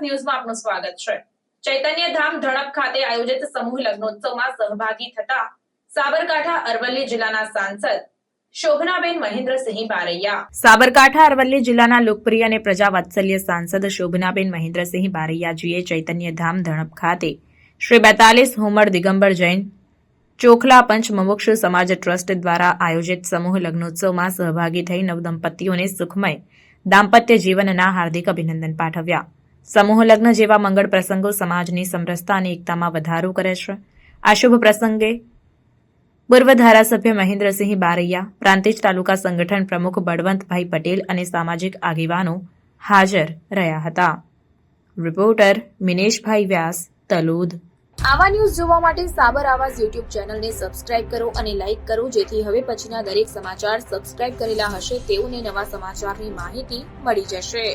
આપનું સ્વાગત છે. ચૈતન્ય ધામ ધણપ ખાતે આયોજિત સમૂહ લગ્નોત્સવમાં સહભાગી થતા સાબરકાંઠા અરવલ્લી જિલ્લાના સાંસદ શોભનાબેન મહેન્દ્રસિંહ બારૈયા. સાબરકાંઠા અરવલ્લી જિલ્લાના લોકપ્રિય અને પ્રજાવાત્સલ્ય સાંસદ શોભનાબેન મહેન્દ્રસિંહ બારૈયાજીએ ચૈતન્ય ધામ ધણપ ખાતે શ્રી બેતાલીસ હોમર દિગંબર જૈન ચોખલા પંચ મુમુક્ષુ સમાજ ટ્રસ્ટ દ્વારા આયોજિત સમૂહ લગ્નોત્સવમાં સહભાગી થઈ નવદંપતીઓને સુખમય દાંપત્ય જીવનના હાર્દિક અભિનંદન પાઠવ્યા. સમૂહ લગ્ન જેવા મંગળ પ્રસંગો સમાજની સમરસતા અને એકતામાં વધારો કરે છે. આ શુભ પ્રસંગે પૂર્વ ધારાસભ્ય મહેન્દ્રસિંહ બારૈયા, પ્રાંતિજ તાલુકા સંગઠન પ્રમુખ બળવંતભાઈ પટેલ અને સામાજિક આગેવાનો હાજર રહ્યા હતા. રિપોર્ટર મિનેશભાઈ વ્યાસ, તલોદ. આવા ન્યૂઝ જોવા માટે સાબર આવાજ યુટ્યુબ ચેનલને સબસ્ક્રાઇબ કરો અને લાઇક કરો, જેથી હવે પછીના દરેક સમાચાર સબસ્ક્રાઇબ કરેલા હશે તેઓને નવા સમાચારની માહિતી મળી જશે.